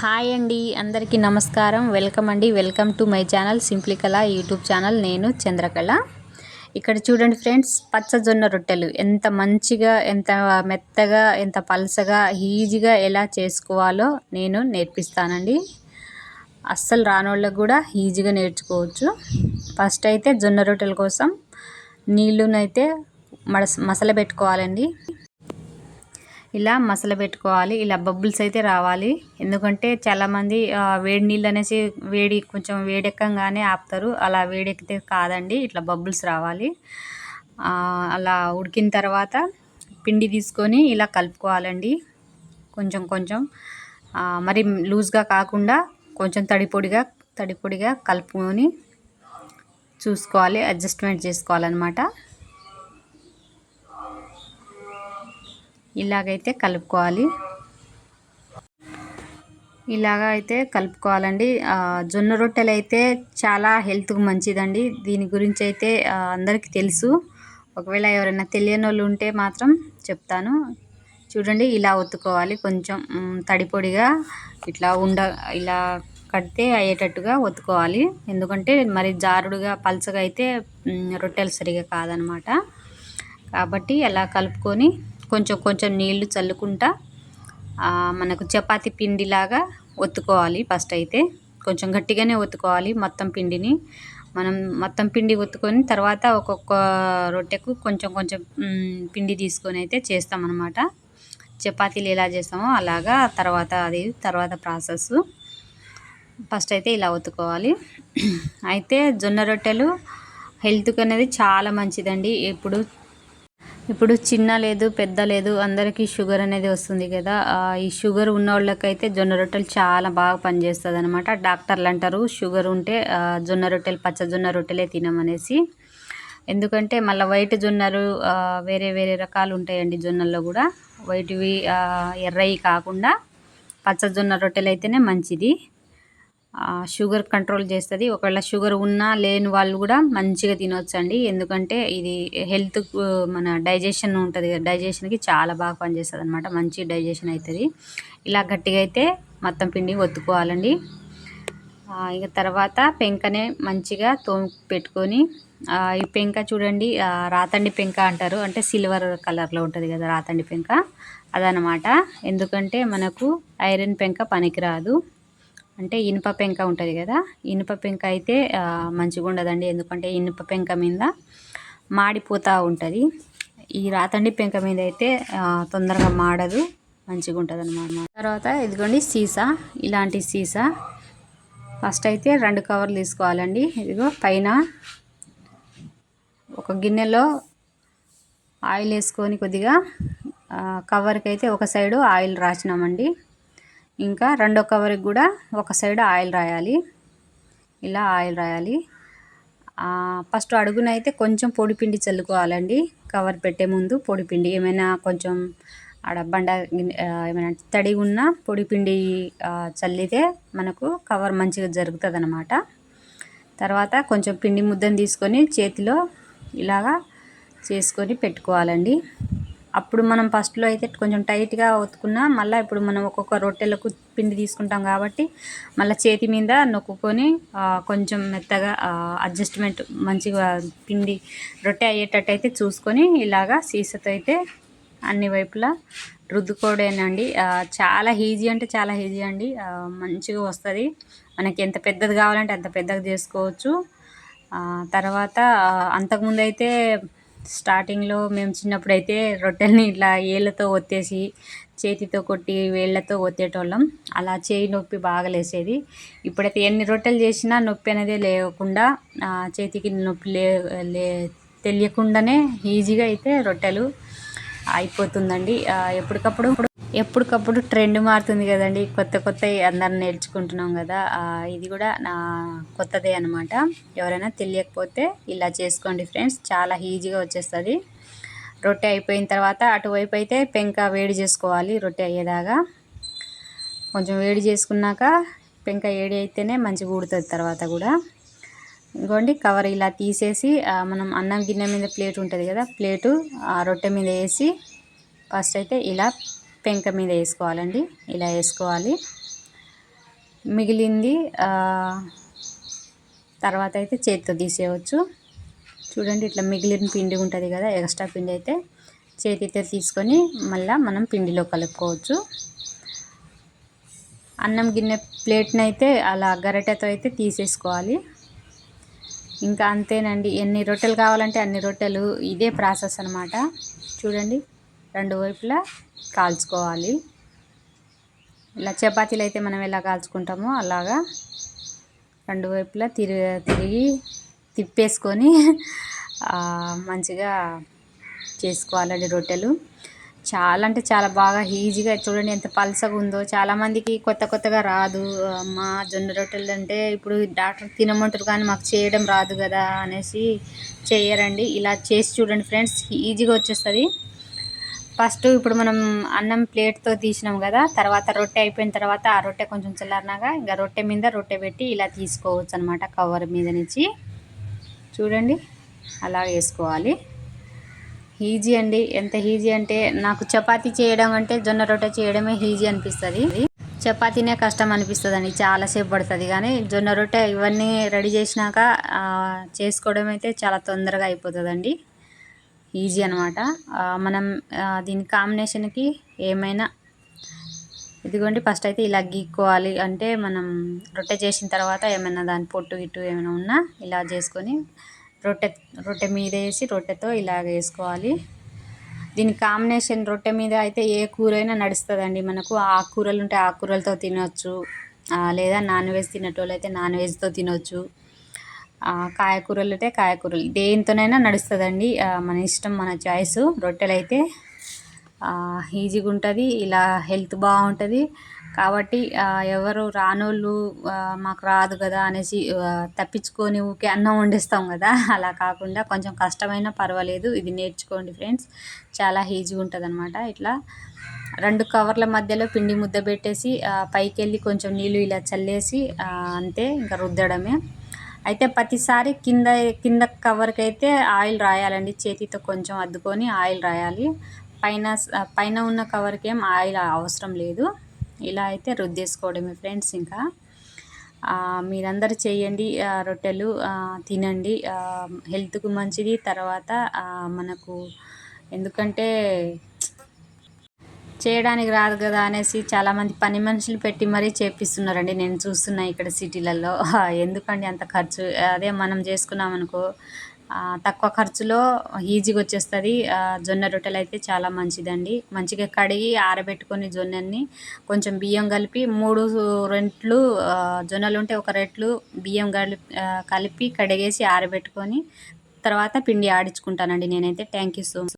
Hi అండి అందరికీ నమస్కారం. వెల్కమ్ అండి welcome to my channel simply Kala YouTube channel. నేను చంద్రకళ. ఇక్కడ చూడండి ఫ్రెండ్స్ పచ్చజొన్న రొట్టెలు. ఎంత మంచిగా ఎంత మెత్తగా ఎంత పలసగా ఈజీగా ఎలా చేసుకోవాలో నేను నేర్పిస్తానండి. అస్సలు రానోళ్ళకు కూడా ఈజీగా నేర్చుకోవచ్చు. ఫస్ట్ అయితే జొన్న రొట్టెల కోసం నీళ్ళునైతే మడస మసల పెట్టుకోవాలండి ఇలా మసల పెట్టుకోవాలి. ఇలా బబుల్స్ అయితే రావాలి. ఎందుకంటే చాలామంది వేడి నీళ్ళు అనేసి వేడి కొంచెం వేడెక్కగానే ఆపుతారు. అలా వేడెక్కితే కాదండి. ఇట్లా బబుల్స్ రావాలి. అలా ఉడికిన తర్వాత పిండి తీసుకొని ఇలా కలుపుకోవాలండి. కొంచెం కొంచెం. మరి లూజ్గా కాకుండా కొంచెం తడిపొడిగా తడిపొడిగా కలుపుకొని చూసుకోవాలి. అడ్జస్ట్మెంట్ చేసుకోవాలన్నమాట. ఇలాగైతే కలుపుకోవాలి. ఇలాగ అయితే కలుపుకోవాలండి. జొన్న రొట్టెలు అయితే చాలా హెల్త్కి మంచిదండి. దీని గురించి అయితే అందరికీ తెలుసు. ఒకవేళ ఎవరైనా తెలియని వాళ్ళు ఉంటే మాత్రం చెప్తాను. చూడండి ఇలా ఒత్తుకోవాలి. కొంచెం తడిపొడిగా ఇట్లా ఉండ ఇలా కడితే అయ్యేటట్టుగా ఒత్తుకోవాలి. ఎందుకంటే మరి జారుడుగా పలచగా అయితే రొట్టెలు సరిగా కాదనమాట. కాబట్టి అలా కలుపుకొని కొంచెం కొంచెం నీళ్ళు చల్లుకుంటా మనకు చపాతి పిండిలాగా ఒత్తుకోవాలి ఫస్ట్ అయితే. కొంచెం గట్టిగానే ఒత్తుకోవాలి మొత్తం పిండిని. మనం మొత్తం పిండి ఒత్తుకొని తర్వాత ఒక్కొక్క రొట్టెకు కొంచెం కొంచెం పిండి తీసుకొని అయితే చేస్తామన్నమాట. చపాతీలు ఎలా చేస్తామో అలాగా తర్వాత అది తర్వాత ప్రాసెస్ ఫస్ట్ అయితే ఇలా ఒత్తుకోవాలి. అయితే జొన్న రొట్టెలు హెల్త్కి అనేది చాలా మంచిదండి. ఇప్పుడు ఇప్పుడు చిన్న లేదు పెద్ద లేదు అందరికీ షుగర్ అనేది వస్తుంది కదా. ఈ షుగర్ ఉన్న వాళ్ళకైతే జొన్న రొట్టెలు చాలా బాగా పనిచేస్తుంది అనమాట డాక్టర్లు అంటారు షుగర్ ఉంటే జొన్న రొట్టెలు పచ్చ జొన్న రొట్టెలే తినమనేసి ఎందుకంటే మళ్ళీ వైట్ జొన్నలు వేరే వేరే రకాలు ఉంటాయండి జొన్నల్లో కూడా. వైట్వి ఎర్రవి కాకుండా పచ్చ జొన్న రొట్టెలు అయితేనే మంచిది. షుగర్ కంట్రోల్ చేస్తుంది. ఒకవేళ షుగర్ ఉన్నా లేని వాళ్ళు కూడా మంచిగా తినొచ్చండి. ఎందుకంటే ఇది హెల్త్ మన డైజెషన్ ఉంటుంది కదా డైజెషన్కి చాలా బాగా పనిచేస్తుంది అనమాట మంచి డైజెషన్ అవుతుంది ఇలా గట్టిగా అయితే మొత్తం పిండి ఒత్తుకోవాలండి. ఇక తర్వాత పెంకనే మంచిగా తోము పెట్టుకొని ఈ పెంక చూడండి రాతండి పెంక అంటారు. అంటే సిల్వర్ కలర్లో ఉంటుంది కదా రాతండి పెంక. అదనమాట ఎందుకంటే మనకు ఐరన్ పెంక పనికిరాదు. అంటే ఇనుప పెంక ఉంటుంది కదా? ఇనుప పెంక అయితే మంచిగా ఉండదండి. ఎందుకంటే ఇనుప పెంక మీద మాడిపోతూ ఉంటుంది. ఈ రాతండి పెంక మీద అయితే తొందరగా మాడదు. మంచిగా ఉంటుంది అనమాట తర్వాత ఇదిగోండి సీసా. ఇలాంటి సీసా. ఫస్ట్ అయితే రెండు కవర్లు తీసుకోవాలండి. ఇదిగో పైన ఒక గిన్నెలో ఆయిల్ వేసుకొని కొద్దిగా కవర్కి అయితే ఒక సైడు ఆయిల్ రాసినామండి. ఇంకా రెండో కవర్కి కూడా ఒక సైడ్ ఆయిల్ రాయాలి. ఇలా ఆయిల్ రాయాలి. ఫస్ట్ అడుగునైతే కొంచెం పొడిపిండి చల్లుకోవాలండి. కవర్ పెట్టే ముందు పొడిపిండి ఏమైనా కొంచెం ఆడ బండ ఏమైనా తడి ఉన్న పొడిపిండి చల్లితే మనకు కవర్ మంచిగా జరుగుతుంది అనమాట తర్వాత కొంచెం పిండి ముద్దను తీసుకొని చేతిలో ఇలాగా చేసుకొని పెట్టుకోవాలండి. అప్పుడు మనం ఫస్ట్లో అయితే కొంచెం టైట్గా ఒత్తుకున్నా మళ్ళీ ఇప్పుడు మనం ఒక్కొక్క రొట్టెలకు పిండి తీసుకుంటాం కాబట్టి మళ్ళీ చేతి మీద నొక్కుకొని కొంచెం మెత్తగా అడ్జస్ట్మెంట్ మంచిగా పిండి రొట్టె అయ్యేటట్టు అయితే చూసుకొని ఇలాగా సీసతో అయితే అన్ని వైపులా రుద్దుకోవడేనండి చాలా ఈజీ అంటే చాలా ఈజీ అండి. మంచిగా వస్తుంది. మనకి ఎంత పెద్దది కావాలంటే అంత పెద్దగా చేసుకోవచ్చు. తర్వాత అంతకుముందు అయితే స్టార్టింగ్లో మేము చిన్నప్పుడు అయితే రొట్టెల్ని ఇట్లా ఏళ్ళతో ఒత్తేసి చేతితో కొట్టి వేళ్ళతో ఒత్తేటోళ్ళం. అలా చేయి నొప్పి బాగా లేసేది. ఇప్పుడైతే ఎన్ని రొట్టెలు చేసినా నొప్పి అనేది లేకుండా చేతికి నొప్పి లే తెలియకుండానే ఈజీగా అయితే రొట్టెలు అయిపోతుందండి. ఎప్పటికప్పుడు ఎప్పటికప్పుడు ట్రెండ్ మారుతుంది కదండి. కొత్త కొత్త అందరం నేర్చుకుంటున్నాం కదా. ఇది కూడా నా కొత్తదే అనమాట ఎవరైనా తెలియకపోతే ఇలా చేసుకోండి ఫ్రెండ్స్ చాలా ఈజీగా వచ్చేస్తుంది. రొట్టె అయిపోయిన తర్వాత అటువైపు అయితే పెంక వేడి చేసుకోవాలి రొట్టె అయ్యేదాకా. కొంచెం వేడి చేసుకున్నాక పెంక వేడి అయితేనే మంచిగా ఊడుతుంది తర్వాత కూడా. ఇంకోండి కవర్ ఇలా తీసేసి మనం అన్నం గిన్నె మీద ప్లేట్ ఉంటుంది కదా ప్లేటు ఆ రొట్టె మీద వేసి ఫస్ట్ అయితే ఇలా పెంక మీద వేసుకోవాలండి. ఇలా వేసుకోవాలి. మిగిలింది తర్వాత అయితే చేతితో తీసేయవచ్చు. చూడండి ఇట్లా మిగిలిన పిండి ఉంటుంది కదా ఎక్స్ట్రా పిండి అయితే చేతితో తీసుకొని మళ్ళీ మనం పిండిలో కలుపుకోవచ్చు. అన్నం గిన్నె ప్లేట్ని అయితే అలా గరిటెతో అయితే తీసేసుకోవాలి. ఇంకా అంతేనండి ఎన్ని రొట్టెలు కావాలంటే అన్ని రొట్టెలు ఇదే ప్రాసెస్ అనమాట చూడండి. రెండు వైపులా కాల్చుకోవాలి. ఇలా చపాతీలు అయితే మనం ఎలా కాల్చుకుంటామో అలాగా రెండు వైపులా తిరిగి తిరిగి తిప్పేసుకొని మంచిగా చేసుకోవాలండి రొట్టెలు. చాలా అంటే చాలా బాగా ఈజీగా చూడండి ఎంత పలసగా ఉందో. చాలామందికి కొత్త కొత్తగా రాదు. మా జొన్న రొట్టెలు అంటే ఇప్పుడు డాక్టర్ తినమంటారు కానీ మాకు చేయడం రాదు కదా అనేసి చేయరండి. ఇలా చేసి చూడండి ఫ్రెండ్స్ ఈజీగా వచ్చేస్తుంది. ఫస్ట్ ఇప్పుడు మనం అన్నం ప్లేట్తో తీసినాం కదా తర్వాత రొట్టె అయిపోయిన తర్వాత ఆ రొట్టె కొంచెం చల్లారినాక ఇంకా రొట్టె మీద రొట్టె పెట్టి ఇలా తీసుకోవచ్చు అనమాట కవర్ మీద నుంచి. చూడండి అలా వేసుకోవాలి. ఈజీ అండి. ఎంత ఈజీ అంటే నాకు చపాతీ చేయడం అంటే జొన్న రొట్టె చేయడమే ఈజీ అనిపిస్తుంది. చపాతీనే కష్టం అనిపిస్తుంది అండి చాలాసేపు పడుతుంది కానీ జొన్న రొట్టె ఇవన్నీ రెడీ చేసినాక చేసుకోవడం అయితే చాలా తొందరగా అయిపోతుందండి. ఈజీ అనమాట మనం దీని కాంబినేషన్కి ఏమైనా ఇదిగోండి ఫస్ట్ అయితే ఇలా గీక్కోవాలి. అంటే మనం రొట్టె చేసిన తర్వాత ఏమైనా దాని పొట్టు గిట్టు ఏమైనా ఉన్నా ఇలా చేసుకొని రొట్టె రొట్టె మీద వేసి రొట్టెతో ఇలా వేసుకోవాలి. దీని కాంబినేషన్ రొట్టె మీద అయితే ఏ కూర అయినా నడుస్తుందండి. మనకు ఆకుకూరలు ఉంటే ఆకుకూరలతో తినవచ్చు లేదా నాన్ వెజ్ తినేటోళ్ళు అయితే నాన్ వెజ్తో తినొచ్చు. కాయకూరలు అయితే కాయకూరలు. దేనితోనైనా నడుస్తుందండి. మన ఇష్టం మన చాయిస్. రొట్టెలు అయితే ఈజీగా ఉంటుంది ఇలా హెల్త్ బాగుంటుంది కాబట్టి ఎవరు రానోళ్ళు మాకు రాదు కదా అనేసి తప్పించుకొని ఊకే అన్నం వండిస్తాం కదా. అలా కాకుండా కొంచెం కష్టమైనా పర్వాలేదు. ఇది నేర్చుకోండి ఫ్రెండ్స్. చాలా ఈజీగా ఉంటుంది అనమాట ఇట్లా. రెండు కవర్ల మధ్యలో పిండి ముద్ద పెట్టేసి పైకి వెళ్ళి కొంచెం నీళ్ళు ఇలా చల్లేసి అంతే ఇంకా రుద్దడమే. అయితే ప్రతిసారి కింద కింద కవర్కి అయితే ఆయిల్ రాయాలండి. చేతితో కొంచెం అద్దుకొని ఆయిల్ రాయాలి. పైన పైన ఉన్న కవర్కి ఏం ఆయిల్ అవసరం లేదు. ఇలా అయితే రుద్దేసుకోవడమే ఫ్రెండ్స్ ఇంకా. మీరందరు చేయండి రొట్టెలు తినండి. హెల్త్కు మంచిది. తర్వాత మనకు ఎందుకంటే చేయడానికి రాదు కదా అనేసి చాలామంది పని మనుషులు పెట్టి మరీ చేపిస్తున్నారండి. నేను చూస్తున్నా ఇక్కడ సిటీలలో. ఎందుకండి అంత ఖర్చు? అదే మనం చేసుకున్నాం అనుకో తక్కువ ఖర్చులో ఈజీగా వచ్చేస్తుంది. జొన్న రొట్టెలు అయితే చాలా మంచిదండి. మంచిగా కడిగి ఆరబెట్టుకొని జొన్నని కొంచెం బియ్యం కలిపి మూడు రెంట్లు జొన్నలు ఉంటే ఒక రెట్లు బియ్యం కలిపి కలిపి కడిగేసి ఆరబెట్టుకొని తర్వాత పిండి ఆడించుకుంటానండి నేనైతే. Thank you so much